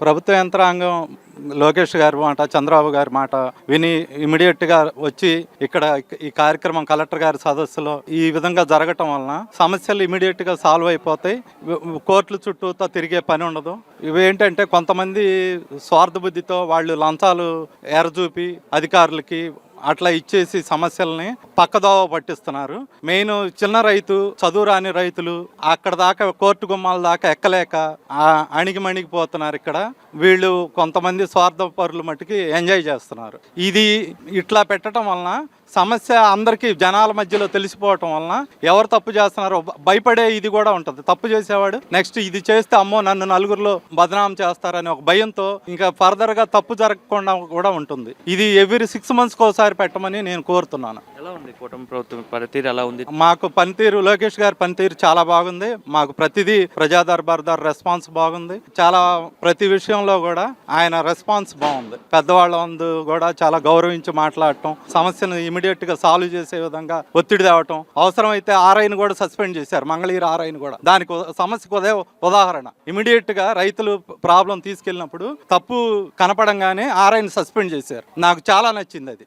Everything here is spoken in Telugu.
ప్రభుత్వ యంత్రాంగం లోకేష్ గారి మాట చంద్రబాబు గారి మాట విని ఇమీడియట్గా వచ్చి ఇక్కడ ఈ కార్యక్రమం కలెక్టర్ గారి సదస్సులో ఈ విధంగా జరగటం వలన సమస్యలు ఇమీడియట్గా సాల్వ్ అయిపోతాయి. కోర్టుల చుట్టూతో తిరిగే పని ఉండదు. ఇవేంటంటే కొంతమంది స్వార్థ బుద్ధితో వాళ్ళు లంచాలు ఎరచూపి అధికారులకి అట్లా ఇచ్చేసి సమస్యల్ని పక్కదోవ పట్టిస్తున్నారు. మెయిన్ చిన్న రైతు చదువు రాని రైతులు అక్కడ దాకా కోర్టు గుమ్మాల దాకా ఎక్కలేక అణిగిమణిగిపోతున్నారు ఇక్కడ. వీళ్ళు కొంతమంది స్వార్థ పరులు మట్టుకి ఎంజాయ్ చేస్తున్నారు. ఇది ఇట్లా పెట్టడం వలన సమస్య అందరికీ జనాల మధ్యలో తెలిసిపోవటం వలన ఎవరు తప్పు చేస్తున్నారో భయపడే ఇది కూడా ఉంటుంది. తప్పు చేసేవాడు నెక్స్ట్ ఇది చేస్తే అమ్మో నన్ను నలుగురిలో బదనాం చేస్తారని ఒక భయంతో ఇంకా ఫర్దర్గా తప్పు జరగకుండా కూడా ఉంటుంది. ఇది ఎవ్రీ సిక్స్ మంత్స్కి ఒకసారి పెట్టమని నేను కోరుతున్నాను. ఎలా ఉంది కూటమి ప్రభుత్వం? పనితీరు ఎలా ఉంది? మాకు పనితీరు లోకేష్ గారి పనితీరు చాలా బాగుంది. మాకు ప్రతిదీ ప్రజా దర్బార్ దార్ రెస్పాన్స్ బాగుంది. చాలా ప్రతి విషయంలో కూడా ఆయన రెస్పాన్స్ బాగుంది. పెద్దవాళ్ళ ముందు కూడా చాలా గౌరవించి మాట్లాడటం సమస్యను ఇమీడియట్గా సాల్వ్ చేసే విధంగా ఒత్తిడి తేవటం అవసరమైతే ఆర్ఐని కూడా సస్పెండ్ చేశారు. మంగళగిరి ఆర్ఐని కూడా. దానికి సమస్యకు ఉదే ఉదాహరణ. ఇమీడియట్గా రైతులు ప్రాబ్లం తీసుకెళ్ళినప్పుడు తప్పు కనపడంగానే ఆర్ఐని సస్పెండ్ చేశారు. నాకు చాలా నచ్చింది అది.